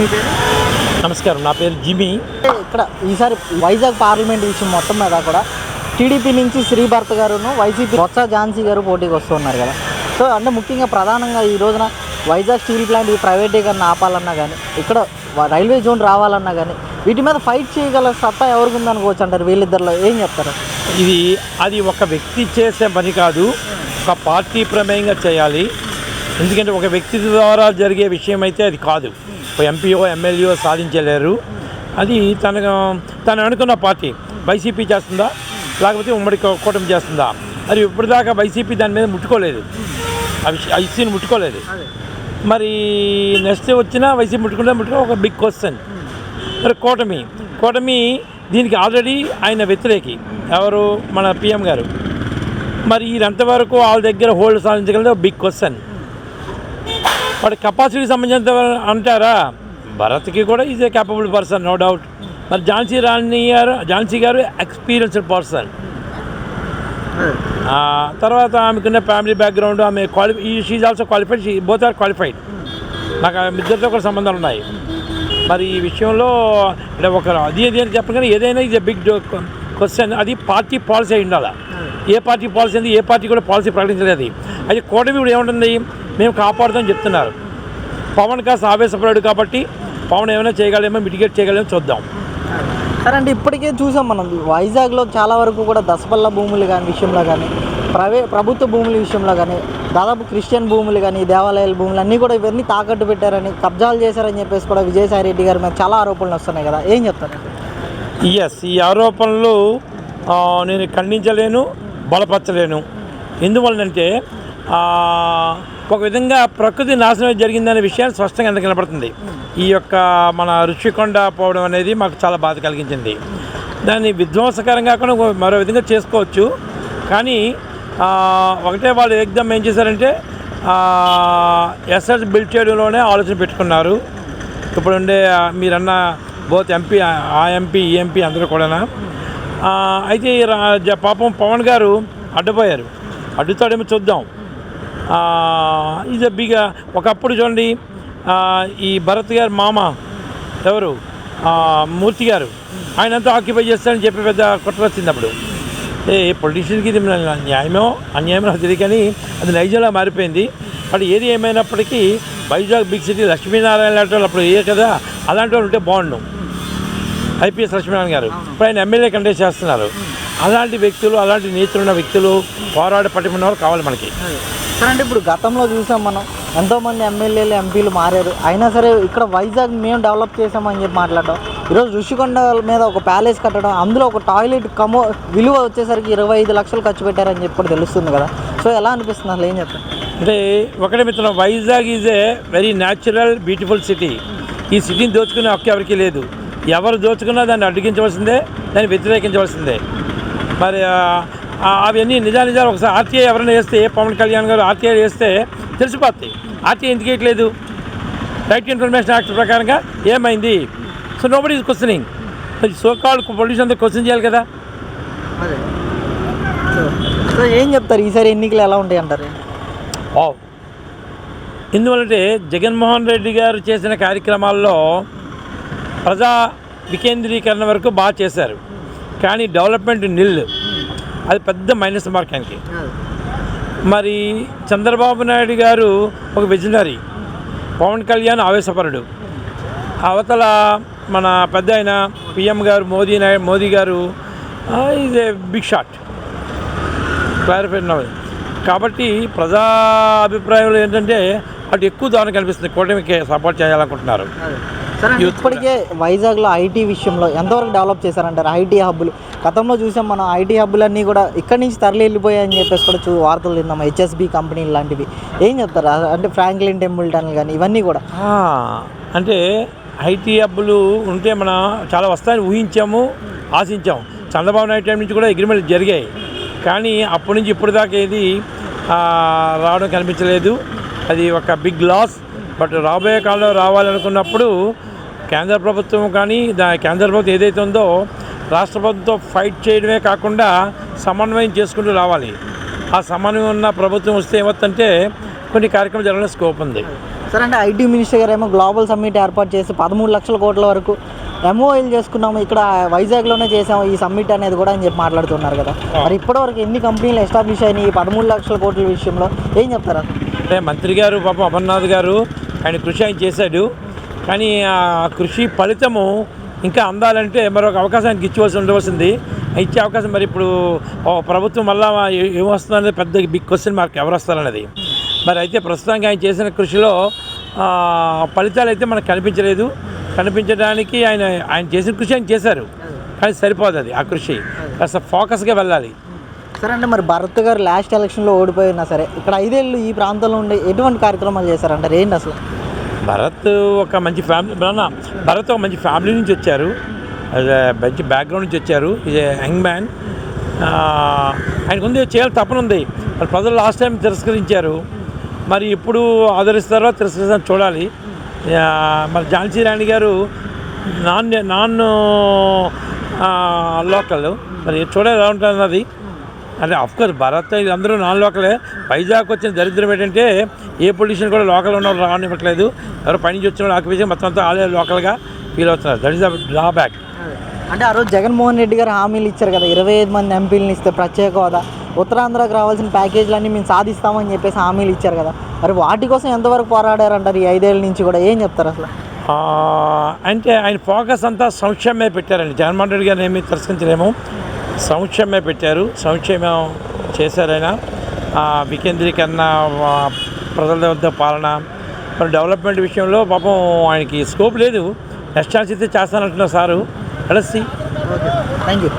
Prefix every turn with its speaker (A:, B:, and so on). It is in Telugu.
A: మీ పేరు?
B: నమస్కారం నా పేరు జిమి.
A: ఇక్కడ ఈసారి వైజాగ్ పార్లమెంట్ విషయం మొత్తం మీద కూడా టీడీపీ నుంచి శ్రీభర్త గారును వైసీపీ బొత్స ఝాన్సీ గారు పోటీకి వస్తున్నారు కదా. సో అంటే ముఖ్యంగా ప్రధానంగా ఈ రోజున వైజాగ్ స్టీల్ ప్లాంట్ ఈ ప్రైవేటీకరణ ఆపాలన్నా కానీ ఇక్కడ రైల్వే జోన్ రావాలన్నా కానీ వీటి మీద ఫైట్ చేయగల సత్తా ఎవరికి ఉందనుకోవచ్చు అంటారు వీళ్ళిద్దరిలో? ఏం చెప్తారు?
B: ఇది అది ఒక వ్యక్తి చేసే పని కాదు ఒక పార్టీ ప్రమేయంగా చేయాలి. ఎందుకంటే ఒక వ్యక్తి ద్వారా జరిగే విషయం అయితే అది కాదు. ఎంపీఓ ఎమ్మెల్యేఓ సాధించలేరు. అది తన తను అనుకున్న పార్టీ వైసీపీ చేస్తుందా? లేకపోతే ఉమ్మడి కూటమి చేస్తుందా? అది ఇప్పటిదాకా వైసీపీ దాని మీద ముట్టుకోలేదు. ఇష్యూని ముట్టుకోలేదు. మరి నెక్స్ట్ వచ్చినా వైసీపీ ముట్టుకుంటే ముట్టుకో ఒక బిగ్ క్వశ్చన్ మరి కూటమి కూటమి దీనికి ఆల్రెడీ ఆయన వ్యతిరేకి. ఎవరు? మన పిఎం గారు. మరి ఎంతవరకు వాళ్ళ దగ్గర హోల్డ్ సాధించగలదో బిగ్ క్వశ్చన్ వాడి కెపాసిటీకి సంబంధించిన అంటారా? భరత్కి కూడా is a capable person no doubt మరి ఝాన్సీ రాణి గారు ఝాన్సీ గారు ఎక్స్పీరియన్స్డ్ పర్సన్ తర్వాత ఆమెకున్న ఫ్యామిలీ బ్యాక్గ్రౌండ్ ఆమె qualify she's also qualified she both are qualified నాకు ఆ ఇద్దరితో కూడా సంబంధాలు ఉన్నాయి. మరి ఈ విషయంలో అంటే ఒక అది ఇది అని చెప్పను కానీ ఏదైనా ఇది బిగ్ క్వశ్చన్ అది పార్టీ పాలసీ అయి ఉండాలి? ఏ పార్టీ పాలసీ ఉంది? ఏ పార్టీ కూడా పాలసీ ప్రకటించలేదు. అది కూటమి ఇప్పుడు ఏముంటుంది? మేము కాపాడుతామని చెప్తున్నారు. పవన్ కాస్త ఆవేశపడాడు కాబట్టి పవన్ ఏమైనా చేయగలేమో మిటిగేట్ చేయగలేమో చూద్దాం.
A: సరే అంటే ఇప్పటికే చూసాం మనం. వైజాగ్లో చాలా వరకు కూడా దసపల్ల భూములు కానీ విషయంలో కానీ ప్రవే ప్రభుత్వ భూముల విషయంలో కానీ దాదాపు క్రిస్టియన్ భూములు కానీ దేవాలయాల భూములు అన్నీ కూడా ఇవన్నీ తాకట్టు పెట్టారని కబ్జాలు చేశారని చెప్పేసి కూడా విజయసాయి రెడ్డి గారి మీద చాలా ఆరోపణలు వస్తున్నాయి కదా. ఏం చెప్తారు?
B: ఎస్ ఈ ఆరోపణలు నేను ఖండించలేను బలపరచలేను. ఎందువలనంటే ఒక విధంగా ప్రకృతి నాశనం జరిగిందనే విషయాన్ని స్పష్టంగా ఎందుకు కనపడుతుంది? ఈ యొక్క మన రుచికొండ పోవడం అనేది మాకు చాలా బాధ కలిగించింది. దాన్ని విధ్వంసకరంగా కూడా మరో విధంగా చేసుకోవచ్చు. కానీ ఒకటే వాళ్ళు ఎగ్జామ్ ఏం చేశారంటే ఎస్ఎస్ బిల్డ్ చేయడంలోనే ఆలోచన పెట్టుకున్నారు. ఇప్పుడు ఉండే మీరన్న బోత్ ఎంపీ ఆ ఎంపీ ఈ ఎంపీ అందరూ కూడా అయితే ఈ రా- జ- పాపం పవన్ గారు అడ్డుపోయారు. అడ్డుతాడేమో చూద్దాం. ఇది బిగ ఒకప్పుడు చూడండి ఈ భరత్ గారు మామ ఎవరు? మూర్తి గారు. ఆయన అంతా ఆక్యుపై చేస్తారని చెప్పి పెద్ద కుట్ర వచ్చింది అప్పుడు. ఏ పొలిటీషియన్కి ఇది న్యాయమో అన్యాయమో తెలియదు కానీ అది నైజంలా మారిపోయింది. బట్ ఏది ఏమైనప్పటికీ వైజాగ్ బిగ్ సిటీ లక్ష్మీనారాయణ లాంటి వాళ్ళు అప్పుడు ఏ కదా అలాంటి వాళ్ళు ఉంటే బాగుండు. ఐపీఎస్ లక్ష్మీనారాయణ గారు. ఇప్పుడు ఆయన ఎమ్మెల్యే కంటెస్ట్ చేస్తున్నారు. అలాంటి వ్యక్తులు అలాంటి నేతలున్న వ్యక్తులు పోరాడ పట్టుకున్న వాళ్ళు కావాలి మనకి.
A: సరే అంటే ఇప్పుడు గతంలో చూసాం మనం ఎంతోమంది ఎమ్మెల్యేలు ఎంపీలు మారారు. అయినా సరే ఇక్కడ వైజాగ్ మేము డెవలప్ చేసామని చెప్పి మాట్లాడడం. ఈరోజు ఋషికొండ మీద ఒక ప్యాలెస్ కట్టడం అందులో ఒక టాయిలెట్ కమో విలువ వచ్చేసరికి ఇరవై ఐదు లక్షలు ఖర్చు పెట్టారని చెప్పి కూడా తెలుస్తుంది కదా. సో ఎలా అనిపిస్తుంది అసలు ఏం చెప్తారు
B: అంటే ఒకటే మిత్రం Vizag is a very natural beautiful city ఈ సిటీని దోచుకునే హక్కు ఎవరికీ లేదు. ఎవరు దోచుకున్నా దాన్ని అడ్డగించవలసిందే దాన్ని వ్యతిరేకించవలసిందే. మరి అవన్నీ నిజా నిజాలు ఒకసారి ఆర్టీఐ ఎవరైనా వేస్తే పవన్ కళ్యాణ్ గారు ఆర్టీఐ వేస్తే తెలిసిపోతాయి. ఆర్టీఐ ఎందుకు వేయట్లేదు రైట్ ఇన్ఫర్మేషన్ యాక్ట్ ప్రకారంగా ఏమైంది? సో నోబడి ఈజ్ క్వశ్చనింగ్ మరి సో కాల్డ్ పొల్యూషన్ అంతా క్వశ్చన్ చేయాలి కదా.
A: సో ఏం చెప్తారు? ఈసారి ఎన్నికలు ఎలా ఉంటాయి అంటారు
B: వావ్ ఎందువలంటే జగన్మోహన్ రెడ్డి గారు చేసిన కార్యక్రమాల్లో ప్రజా వికేంద్రీకరణ వరకు బాగా చేశారు. కానీ డెవలప్మెంట్ నిల్. అది పెద్ద మైనస్ మార్క్ ఆయనకి. మరి చంద్రబాబు నాయుడు గారు ఒక విజనరీ పవన్ కళ్యాణ్ ఆవేశపరుడు. అవతల మన పెద్ద ఆయన పిఎం గారు మోదీ నాయ Modi garu is a big shot. Clarify ఉన్నది కాబట్టి ప్రజా అభిప్రాయంలో ఏంటంటే అటు ఎక్కువ దాని కనిపిస్తుంది. కూటమికి సపోర్ట్ చేయాలనుకుంటున్నారు.
A: ఇప్పటికే వైజాగ్లో ఐటీ విషయంలో ఎంతవరకు డెవలప్ చేశారంటారు? ఐటీ హబ్బులు. గతంలో చూసాం మనం ఐటీ హబ్బులన్నీ కూడా ఇక్కడి నుంచి తరలి వెళ్ళిపోయాయని చెప్పేసి కూడా చూ వార్తలు విన్నాం. హెచ్ఎస్బి కంపెనీలు లాంటివి. ఏం చెప్తారు? అంటే ఫ్రాంక్లిన్ టెంపుల్టన్ కానీ ఇవన్నీ కూడా.
B: అంటే ఐటీ హబ్బులు ఉంటే మనం చాలా వస్తాయని ఊహించాము ఆశించాము చంద్రబాబు నాయుడు టైం నుంచి కూడా అగ్రిమెంట్ జరిగాయి. కానీ అప్పటి నుంచి ఇప్పటిదాకా దాకా ఏది రావడం కనిపించలేదు. అది ఒక బిగ్ లాస్ బట్ రాబోయే కాలంలో రావాలనుకున్నప్పుడు కేంద్ర ప్రభుత్వం కానీ దా కేంద్ర ప్రభుత్వం ఏదైతే ఉందో రాష్ట్ర ప్రభుత్వంతో ఫైట్ చేయడమే కాకుండా సమన్వయం చేసుకుంటూ రావాలి. ఆ సమన్వయం ఉన్న ప్రభుత్వం వస్తే ఏమవుతుందంటే కొన్ని కార్యక్రమాలు జరగడం స్కోప్ ఉంది.
A: సరే అంటే ఐటీ మినిస్టర్ గారు ఏమో గ్లోబల్ సమ్మిట్ ఏర్పాటు చేసి పదమూడు లక్షల కోట్ల వరకు ఎంఓఎల్ చేసుకున్నాము. ఇక్కడ వైజాగ్లోనే చేసాము. ఈ సమ్మిట్ అనేది కూడా అని చెప్పి మాట్లాడుతున్నారు కదా. మరి ఇప్పటివరకు ఎన్ని కంపెనీలు ఎస్టాబ్లిష్ అయినాయి? పదమూడు లక్షల కోట్ల విషయంలో ఏం చెప్తారు?
B: అంటే మంత్రి గారు పాపం అమర్నాథ్ గారు ఆయన కృషి ఆయన చేశాడు. కానీ ఆ కృషి ఫలితము ఇంకా అందాలంటే మరొక అవకాశానికి ఇచ్చివలసి ఉండవలసింది. ఇచ్చే అవకాశం మరి ఇప్పుడు ప్రభుత్వం వల్ల ఏమొస్తుందనేది పెద్ద బిగ్ క్వశ్చన్ మార్క్ ఎవరు వస్తారనేది మరి అయితే ప్రస్తుతానికి ఆయన చేసిన కృషిలో ఫలితాలు అయితే మనకు కనిపించలేదు. కనిపించడానికి ఆయన ఆయన చేసిన కృషి ఆయన చేశారు. కానీ సరిపోదు అది ఆ కృషి. కాస్త ఫోకస్గా వెళ్ళాలి.
A: సరే అంటే మరి భరత్ గారు లాస్ట్ ఎలక్షన్లో ఓడిపోయినా సరే ఇక్కడ ఐదేళ్ళు ఈ ప్రాంతంలో ఉండే ఎటువంటి కార్యక్రమాలు చేశారంటారు ఏంటి అసలు?
B: భరత్ ఒక మంచి ఫ్యామిలీ భరత్ ఒక మంచి ఫ్యామిలీ నుంచి వచ్చారు. మంచి బ్యాక్గ్రౌండ్ నుంచి వచ్చారు. ఇది యంగ్ మ్యాన్ ఆయనకు ఉంది చేయాలి తపన ఉంది. మరి ప్రజలు లాస్ట్ టైం తిరస్కరించారు. మరి ఇప్పుడు ఆదరిస్తారో తిరస్కరిస్తారో చూడాలి. మరి ఝాన్సీ రాణి గారు నాన్ నాన్ లోకల్. మరి చూడాలి ఎలా ఉంటుంది అన్నది? అదే అఫ్కోర్స్ భరత్ ఇది అందరూ నాన్ లోకలే. వైజాగ్ వచ్చిన దరిద్రం ఏంటంటే ఏ పొల్యూషన్ కూడా లోకల్ ఉన్న వాళ్ళు రానివ్వట్లేదు. ఎవరు పైనుంచి వచ్చిన వాళ్ళు ఆక్యుపేషన్ మొత్తం అంతా ఆలే లోకల్గా ఫీల్ అవుతున్నారు. దట్ ఈస్ ద డ్రాబ్యాక్
A: అంటే ఆ రోజు జగన్మోహన్ రెడ్డి గారు హామీలు ఇచ్చారు కదా ఇరవై ఐదు మంది ఎంపీలను ఇస్తే ప్రత్యేక హోదా. ఉత్తరాంధ్రకు రావాల్సిన ప్యాకేజీలన్నీ మేము సాధిస్తామని చెప్పేసి హామీలు ఇచ్చారు కదా. మరి వాటి కోసం ఎంతవరకు పోరాడారంటారు ఈ ఐదేళ్ళ నుంచి కూడా? ఏం చెప్తారు అసలు?
B: అంటే ఆయన ఫోకస్ అంతా సంక్షేమే పెట్టారండి. జగన్మోహన్ రెడ్డి గారిని ఏమీ తిరస్కరించలేము. సంక్షేమే పెట్టారు. సంక్షేమం చేశారు ఆయన. ఆ, వికేంద్రీకరణ ప్రజల వద్ద పాలన మరి డెవలప్మెంట్ విషయంలో పాపం ఆయనకి స్కోప్ లేదు. నెక్స్ట్ ఛాన్స్ అయితే చేస్తానంటున్నారు సారు. కలిసి
A: ఓకే థ్యాంక్ యూ